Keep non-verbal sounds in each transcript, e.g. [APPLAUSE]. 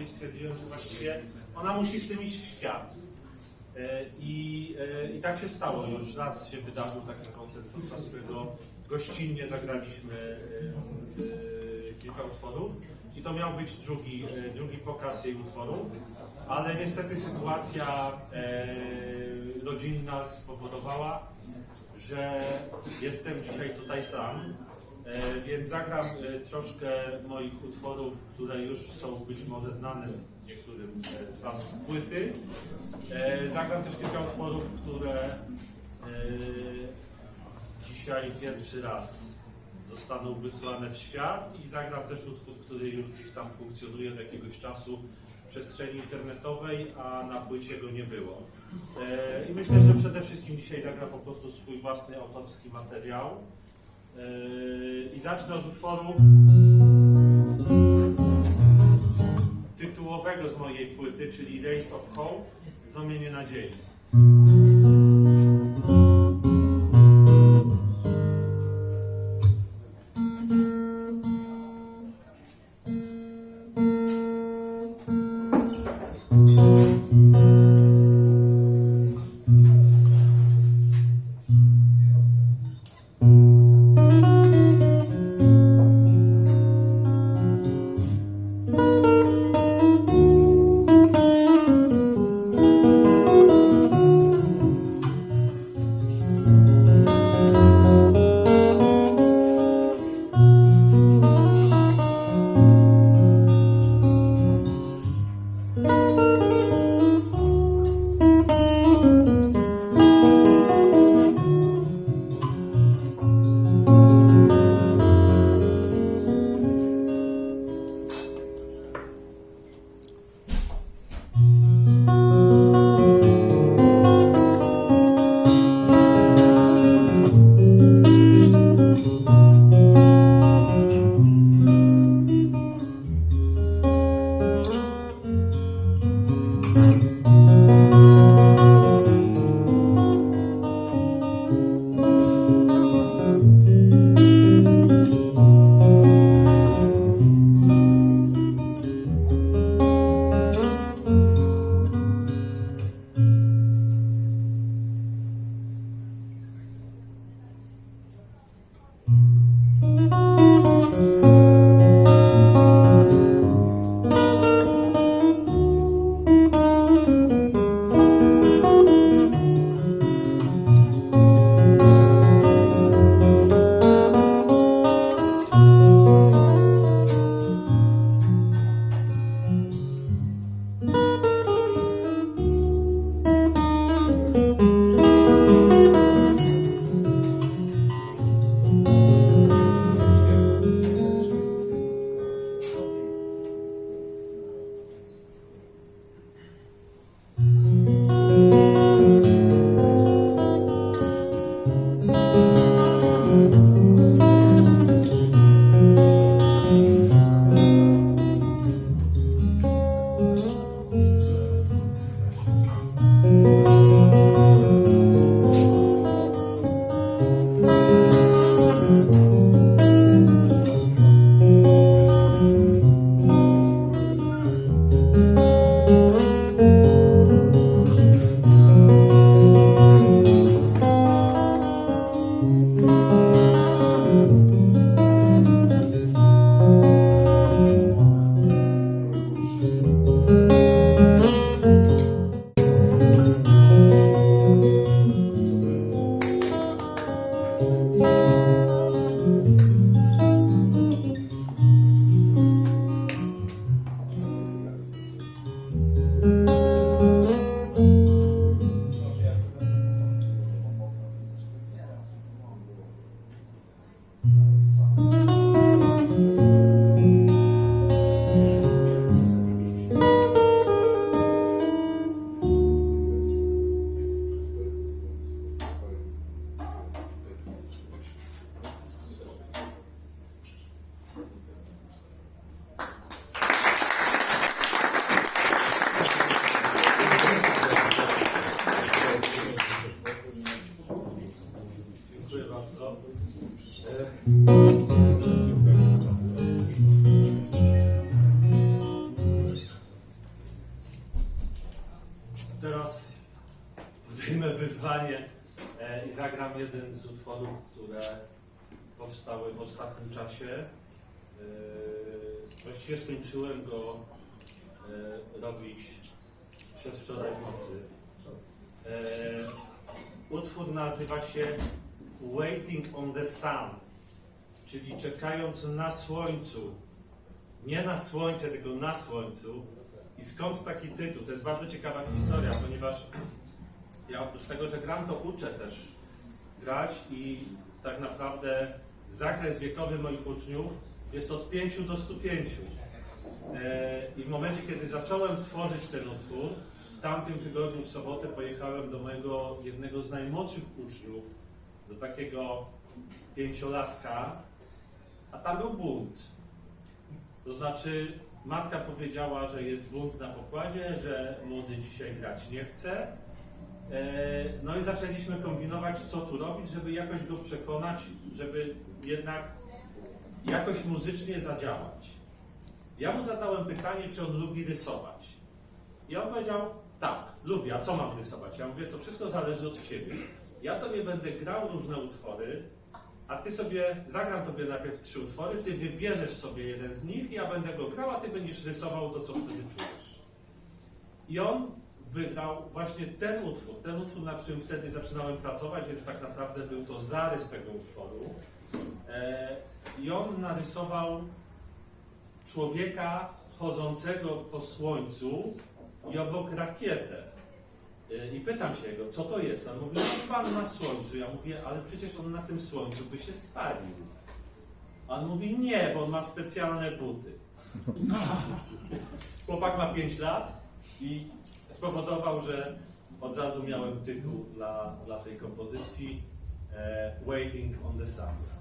i stwierdziłem, że właściwie ona musi z tym iść w świat. E, I, e, I tak się stało. Już raz się wydarzył taki koncert, podczas którego gościnnie zagraliśmy e, kilka utworów. I to miał być drugi, drugi pokaz jej utworów, ale niestety sytuacja rodzinna spowodowała, że jestem dzisiaj tutaj sam, więc zagram e, troszkę moich utworów, które już są być może znane z niektórym e, z Was płyty. E, Zagram też kilka utworów, które e, dzisiaj pierwszy raz zostaną wysłane w świat i zagram też utwór, który już gdzieś tam funkcjonuje od jakiegoś czasu w przestrzeni internetowej, a na płycie go nie było. E, I myślę, że przede wszystkim dzisiaj zagram po prostu swój własny autorski materiał. E, I zacznę od utworu tytułowego z mojej płyty, czyli Days of Hope, Promienie Nadziei. I zagram jeden z utworów, które powstały w ostatnim czasie. E, właściwie skończyłem go e, robić przedwczoraj w nocy. E, utwór nazywa się Waiting on the Sun, czyli czekając na słońcu. Nie na słońce, tylko na słońcu. I skąd taki tytuł? To jest bardzo ciekawa historia, ponieważ ja oprócz tego, że gram, to uczę też grać i tak naprawdę zakres wiekowy moich uczniów jest od 5 do 105. E, I w momencie, kiedy zacząłem tworzyć ten utwór, w tamtym tygodniu, w sobotę, pojechałem do mojego jednego z najmłodszych uczniów, do takiego pięciolatka, a tam był bunt. To znaczy, matka powiedziała, że jest bunt na pokładzie, że młody dzisiaj grać nie chce. E, No i zaczęliśmy kombinować, co tu robić, żeby jakoś go przekonać, żeby jednak jakoś muzycznie zadziałać. Ja mu zadałem pytanie, czy on lubi rysować. I on powiedział, tak, lubię, a co mam rysować? Ja mówię, to wszystko zależy od ciebie. Ja tobie będę grał różne utwory, a ty sobie, zagram tobie najpierw trzy utwory, ty wybierzesz sobie jeden z nich, ja będę go grał, a ty będziesz rysował to, co wtedy czujesz. I on wygrał właśnie ten utwór, ten utwór, nad którym wtedy zaczynałem pracować, więc tak naprawdę był to zarys tego utworu. E, I on narysował człowieka chodzącego po słońcu i obok rakietę. E, I pytam się go, co to jest? On mówi, no pan na słońcu. Ja mówię, ale przecież on na tym słońcu by się spalił. On mówi, nie, bo on ma specjalne buty. [LAUGHS] Chłopak ma 5 lat i spowodował, że od razu miałem tytuł dla, dla tej kompozycji e, Waiting on the Sun.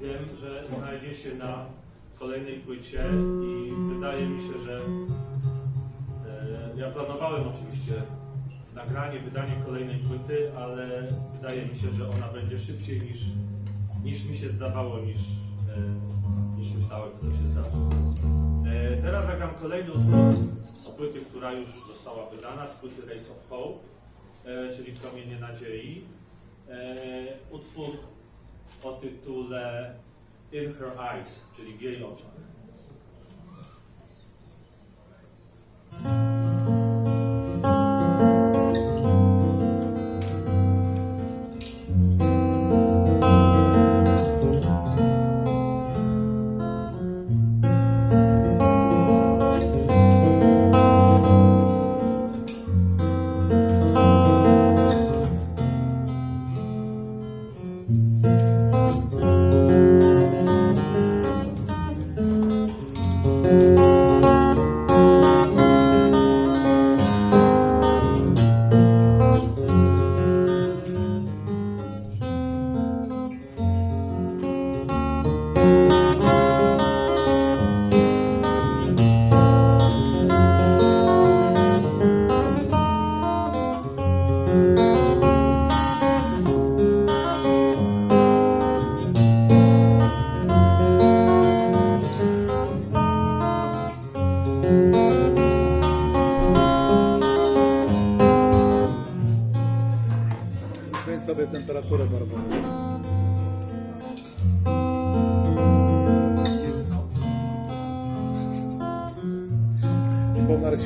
Wiem, że znajdzie się na kolejnej płycie i wydaje mi się, że e, ja planowałem oczywiście nagranie, wydanie kolejnej płyty, ale wydaje mi się, że ona będzie szybciej niż, niż mi się zdawało, niż, e, niż myślałem, że to się zdarzy. E, teraz zagram kolejny utwór z płyty, która już została wydana, z płyty Race of Hope, e, czyli Promienie Nadziei. E, utwór o tytule In Her Eyes, czyli w jej oczach.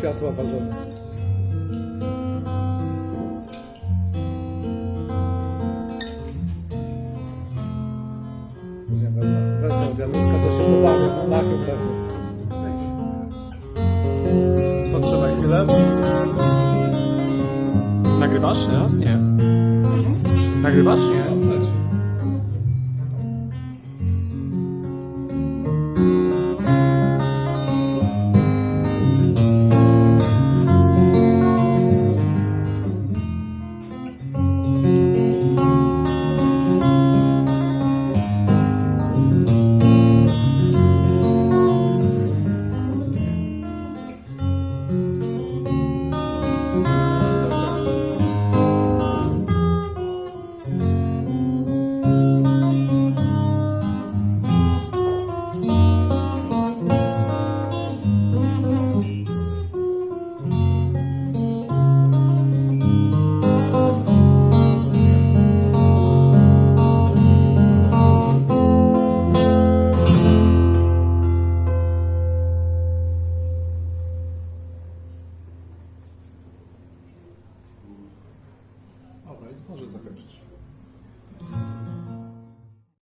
Światła. Później wezmę, wezmę się pobawię, nachyl pewnie. Chwilę. Nagrywasz teraz? Nie. Nagrywasz? Nie.